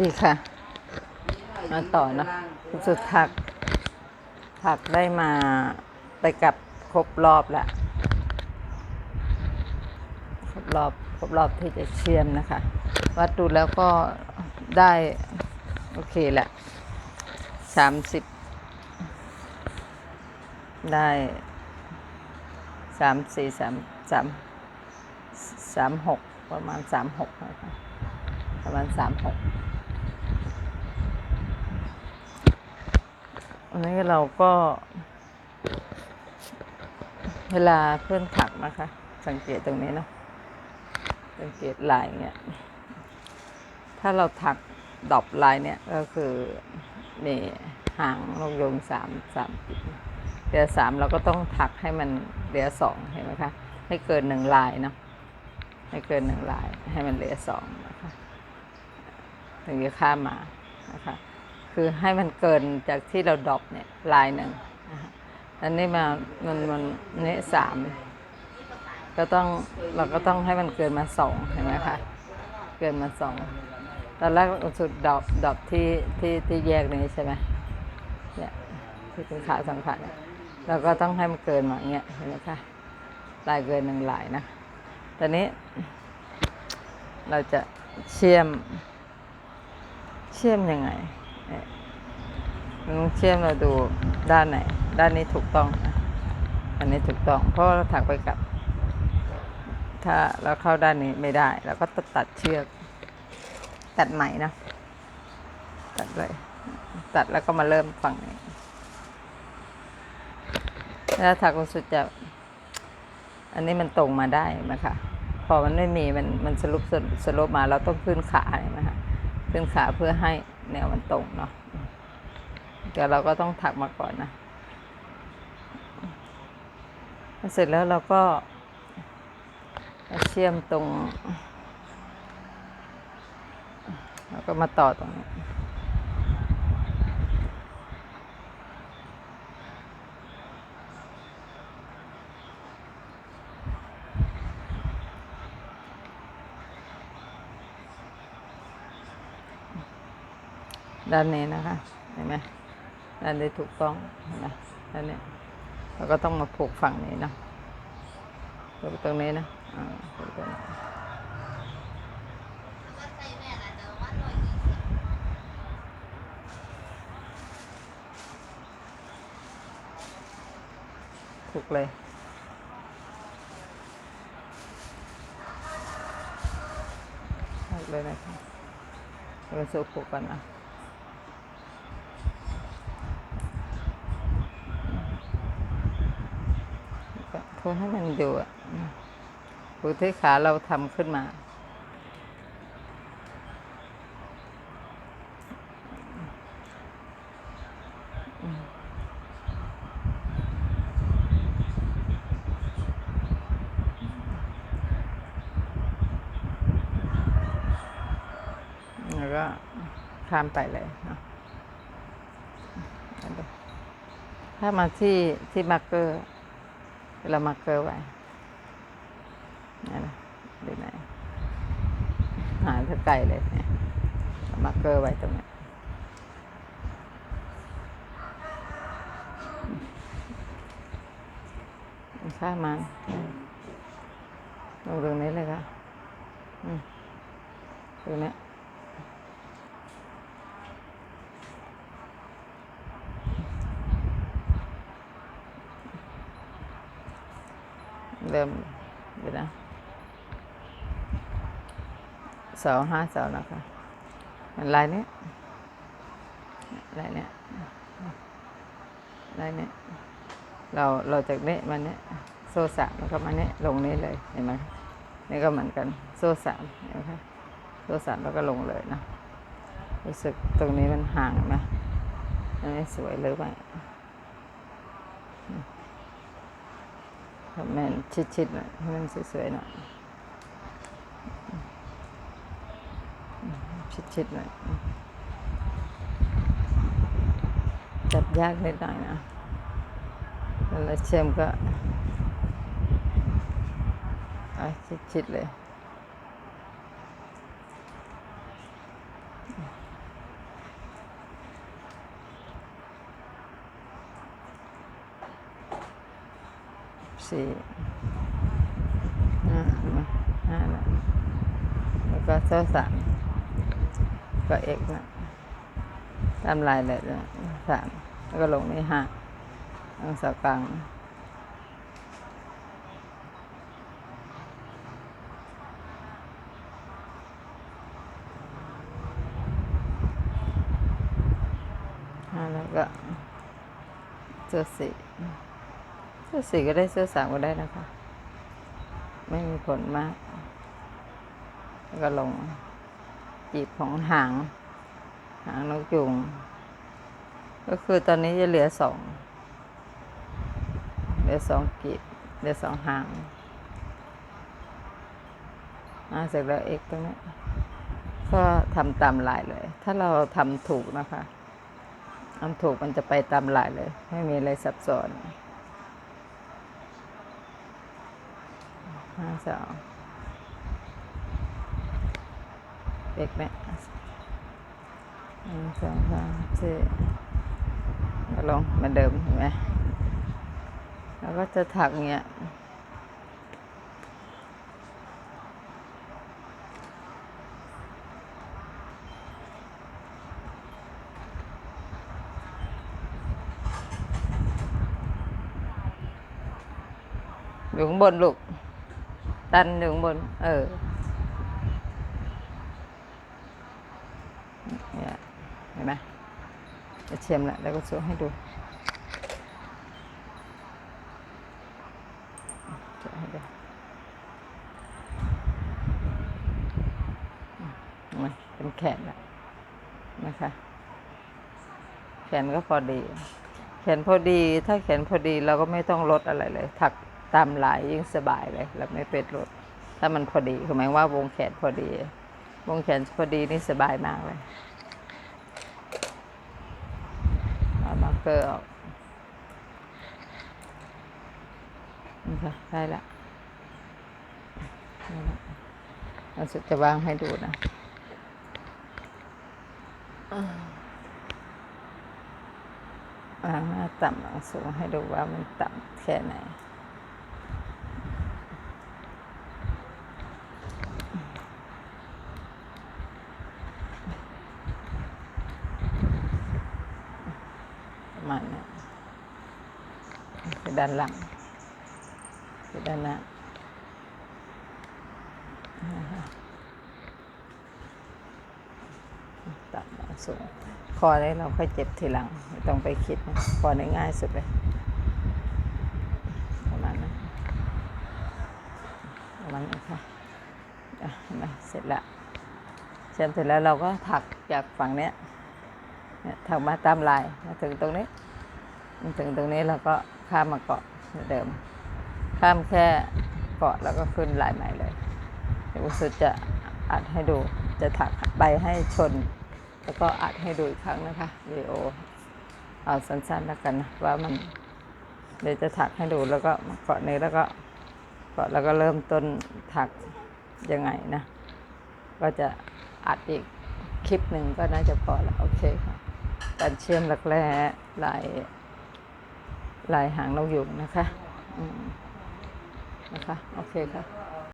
ดีค่ะ มาต่อนะสุดถัก ถักได้มาไปกับครบรอบล้วครบรอบครบรอบที่จะเชื่อมนะคะ วัดดูแล้วก็ได้ โอเคแหละสามสิบได้สามสี่สามสามสามหกประมาณสามหกนะคะ ประมาณสามหกอันนี้เราก็ เวลาเพื่อนถักนะคะ สังเกตตรงนี้เนาะสังเกตลายเนี่ยถ้าเราถักดอบลายเนี่ยก็คือนี่หางนกยงสามสามจุดเหลือสามเราก็ต้องถักให้มันเหลือสองเห็นไหมคะให้เกินหนึ่งลายเนาะให้เกินหนึ่งลายให้มันเหลือสอง ถึงจะข้ามมานะคะคือให้มันเกินจากที่เราดรอปเนี่ยลายหนึ่งนะคะอันนี้มามันมันนี่สามก็ต้องเราก็ต้องให้มันเกินมาสองเห็นไหมคะเกินมาสองตอนแรกสุดดอกดอกที่ที่ที่แยกนี้ใช่ไหมเนี่ยที่เป็นขาสองขาเนี่ยเราก็ต้องให้มันเกินมาอย่างเงี้ยเห็นไหมคะลายเกินหนึ่งลายนะตอนนี้ เราจะเชื่อม เชื่อมยังไงเนี่ยมันต้องเชื่อมเราดูด้านไหน ด้านนี้ถูกต้องอันนี้ถูกต้อง เพราะเราถักไปกับ ถ้าเราเข้าด้านนี้ไม่ได้เราก็ตัดตัดเชือก ตัดใหม่นะตัดเลยตัดแล้วก็มาเริ่มฝั่งนี้แล้วถักสุดจะ อันนี้มันตรงมาได้ไหมคะพอมันไม่มีมันมันสรุปสรุปมาเราต้องขึ้นขาเห็นไหมคะ ขึ้นขาเพื่อให้แนวมันตรงเนาะเดี๋ยวเราก็ต้องถักมาก่อนนะเสร็จแล้วเราก็เชื่อมตรง แล้วก็มาต่อตรงนี้ ด้านนี้นะคะเห็นไหมด้านนี้ถูกต้องเห็นไหมด้านนี้เราก็ต้องมาผูกฝั่งนี้นะตรงตรงนี้นะอ่าตรงตรงนี้ถูกเลยถูกเลยนะคะเราสูบผูกกันนะ ก็โทษให้มันอยู่อะผูที่ขาเราทำขึ้นมา แล้วก็ข้ามไปเลยเนาะถ้ามาที่ที่มาร์กเกอร์ เรามาร์เกอร์ไว้นี่นะดูไหนหาถ้าไกลเลยเนี่ยมาร์เกอร์ไว้ตรงนี้ข้ามมันลงตรงนี้เลยค่ะอืมตรงนี้ เริ่มเดี๋ยวนะเสาห้าเสานะคะมันลายนี้ลายนี้ลายนี้เราเราจากนี้มาเนี้โซ่สามแล้วก็มาเนี้ยลงนี้เลยเห็นไหมนี่ก็เหมือนกันโซ่สามเห็นไหมคะโซ่สามแล้วก็ลงเลยนะรู้สึกตรงนี้มันห่างไหมมันไม่สวยเลยไหม แมันชิดๆหน่อยให้มันสวยๆหน่อยชิดๆหน่อยจับยากนิดหน่อยนะแล้วเชื่อมก็เอาชิดๆเลย สี่ห้าห้าแล้วแล้วก็เส้าสามก็เอกนะตามลายเลยนะสามแล้วก็ลงนี่ห้าองศากลางแล้วก็เสื้อสี่ เสื้อสี่ก็ได้เสื้อสามก็ได้นะคะ ไม่มีผลมากแล้วก็ลงจีบของหาง หางนกยุงก็คือตอนนี้จะเหลือสองเหลือสองกีบเหลือสองหางอาเสร็จแล้วเอกตรงนี้ก็ทำตามลายเลย ถ้าเราทำถูกนะคะทำถูกมันจะไปตามลายเลย ไม่มีอะไรซับซ้อน ห้าสองเอกเนี่ยหนึ่งสองสามสี่แล้วลงเหมือนเดิมเห็นไหมแล้วก็จะถักเงี้ยอยู่ข้างบนลูก ดันอยู่งบน เออเนี่ยเห็นไหมจะเชียมแหละแล้วก็โชว์ให้ดูโชว์ให้ดูมเห็นไหมเป็นแขนแล้วนะคะ แขนก็พอดี แขนพอดีถ้าแขนพอดีเราก็ไม่ต้องลดอะไรเลยถัก ตามลายยิ่งสบายเลยเราไม่เป็นลดถ้ามันพอดีคือหมายว่าวงแขนพอดี วงแขนพอดีนี่สบายมากเลยเอามาร์กเกอร์ออกนี่ค่ะได้ละได้ละเราจะวางให้ดูนะวางหน้าต่ำสูงให้ดูว่ามันต่ำแค่ไหน มาณนี้คือด้านหลังคือด้านหน้านะตัดมาสูงคอนี้เราค่อยเจ็บทีหลังไม่ต้องไปคิดนะคอนี้ง่ายสุดเลยประมาณนั้นประมาณนี้ค่ะเสร็จล้วเสร็จแล้วเราก็ถักจากฝั่งเนี้ย ถักมาตามลายมาถึงตรงนี้มาถึงตรงนี้เราก็ข้ามมาเกาะเหมือนเดิม ข้ามแค่เกาะแล้วก็ขึ้นลายใหม่เลยเดี๋ยวอุสุจะอัดให้ดูจะถักใบให้ชน แล้วก็อัดให้ดูอีกครั้งนะคะวิดีโอเอาสั้นๆแล้วกันนะว่ามันเดี๋ยวจะถักให้ดูแล้วก็เกาะนี้แล้วก็เกาะแล้วก็เริ่มต้นถักยังไงนะ ก็จะอัดอีกคลิปหนึ่งก็น่าจะพอแล้ว โอเคค่ะ การเชื่อมหลักแร้ลายลายหางนกยุงนะคะอืมนะคะ โอเคค่ะ